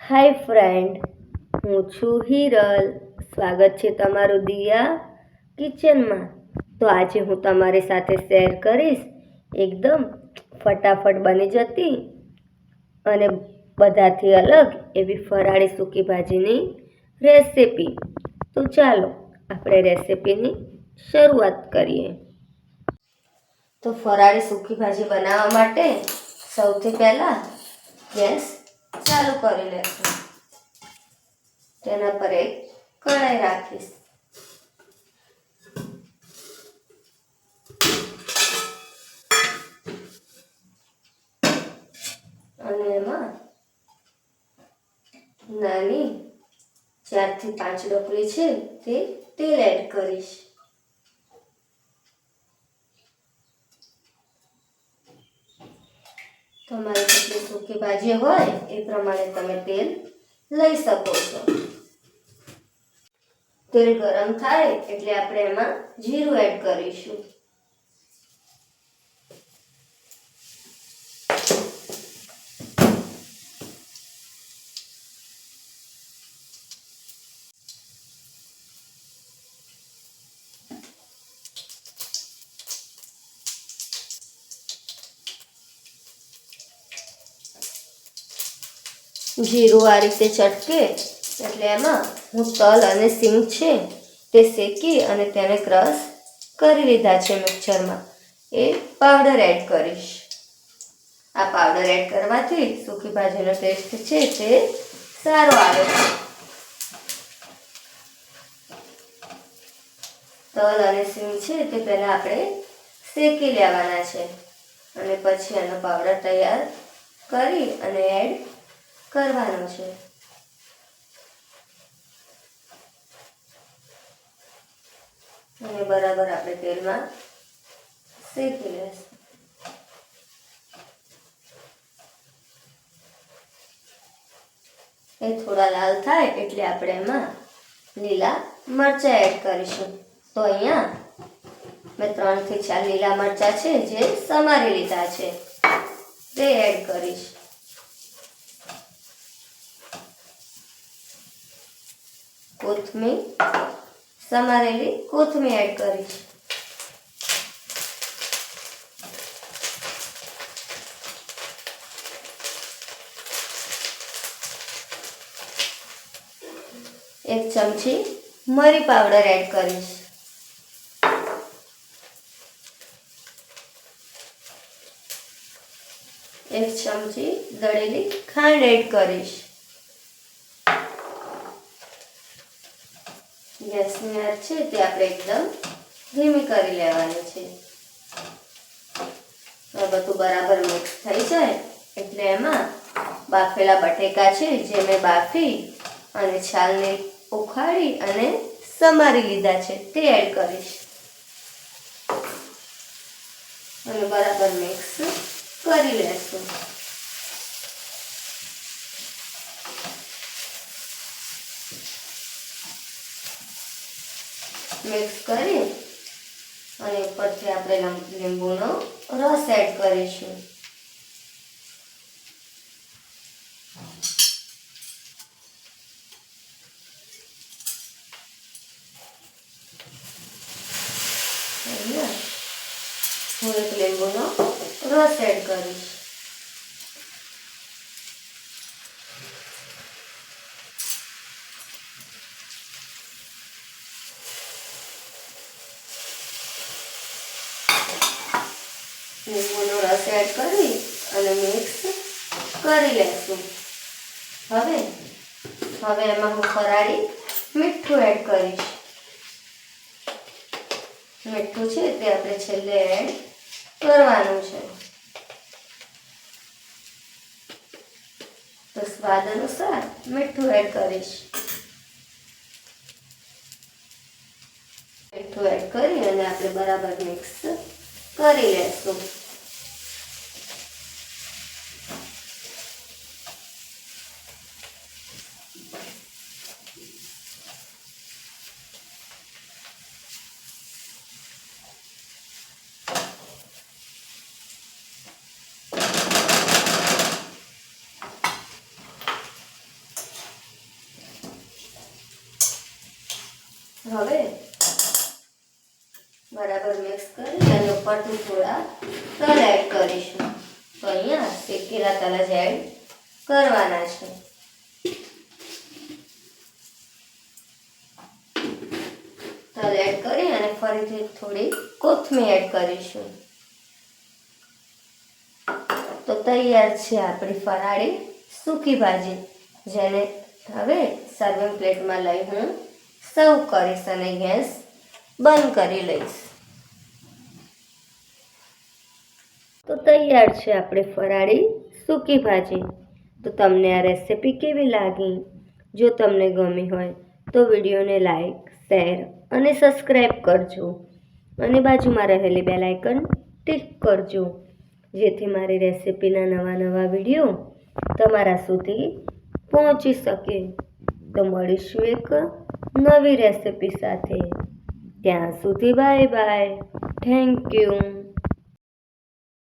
હાય friend, હું છું હિરલ. સ્વાગત છે તમારું દિયા કિચનમાં. તો આજે હું તમારી સાથે શેર કરીશ, એકદમ ફટાફટ બની જતી અને બધાથી અલગ એવી ફરાળી સૂકી ભાજીની રેસિપી. તો ચાલો, આપણે રેસિપીની શરૂઆત કરીએ. તો ફરાળી સૂકી ભાજી બનાવવા માટે સૌથી પહેલાં ગેસ ચાલુ કરી લેશું. તેના પર એક કઢાઈ રાખીશ. અને એમાં નાની ચારથી પાંચ ડોકરી છે તે તેલ એડ કરીશ. તમારી સૂકી ભાજી હોય એ પ્રમાણે તમે તેલ લઈ શકો છો. તેલ ગરમ થાય એટલે આપણે એમાં જીરું એડ કરીશું. જીરું આ રીતે ચટકે એટલે એમાં હું તલ અને સિંગ છે તે શેકી અને તેને ક્રશ કરી લીધા છે મિક્સરમાં. એ પાવડર એડ કરીશ. આ પાવડર એડ કરવાથી સૂકી ભાજીનો ટેસ્ટ છે તે સારો આવે છે. તલ અને સિંગ છે તે પહેલાં આપણે શેકી લેવાના છે. અને પછી એનો પાવડર તૈયાર કરી અને એડ કરવાનો છે. અને બરાબર આપણે તેલમાં શેકી લઈશું એ થોડા લાલ થાય એટલે આપણે એમાં લીલા મરચાં એડ કરીશું. તો અહીંયા મેં ત્રણથી ચાર લીલા મરચાં છે જે સમારી લીધા છે. તે એડ કરીશ. કોથમીર સમારેલી કોથમીર એડ કરીશ એક ચમચી મરી પાવડર એડ કરીશ એક ચમચી દળેલી ખાંડ એડ કરીશ ગેસની આંચ છે તે આપણે એકદમ ધીમી કરી લેવાની છે. આ બધું બરાબર મિક્સ થઈ જાય એટલે એમાં બાફેલા બટેકા છે જે મેં બાફી અને છાલને ઉખાડી અને સમારી લીધા છે તે એડ કરીશ. અને બરાબર મિક્સ કરી લેશું. મિક્સ કરી અને ઉપરથી આપણે લંબ- લીંબુનો રસ એડ કરીશું. હું એક લીંબુનો રસ એડ કરીશ. એડ કરી અને મિક્સ કરી લેશું. હવે હવે એમાં હું ફરાળી મીઠું એડ કરીશ. મીઠું છે તે આપણે છેલ્લે એડ કરવાનું છે. તો સ્વાદ અનુસાર મીઠું એડ કરીશ. મીઠું એડ કરી અને આપણે બરાબર મિક્સ કરી લેશું. હવે બરાબર મિક્સ કરી અને ઉપરથી થોડા તલ એડ કરીશું. તો અહીંયા શેકેલા તલ જ એડ કરવાના છે. તલ એડ કરી અને ફરીથી થોડી કોથમીર એડ કરીશું. તો તૈયાર છે આપણી ફરાળી સૂકી ભાજી, જેને હવે સર્વિંગ પ્લેટમાં લઈ હું સર્વ કરીશ અને ગેસ બંધ કરી લઈશ. તો તૈયાર છે આપણે ફરાળી સૂકી ભાજી. તો તમને આ રેસિપી કેવી લાગી? જો તમને ગમી હોય તો વિડીયોને લાઈક, શેર અને સબસ્ક્રાઈબ કરજો. અને બાજુમાં રહેલી બે લાઇકન ટિક કરજો. જેથી મારી રેસિપીના નવા નવા વીડિયો તમારા સુધી પહોંચી શકે. તો મળીશું એક નવી રેસિપી સાથે ત્યાં સુધી બાય બાય. Thank you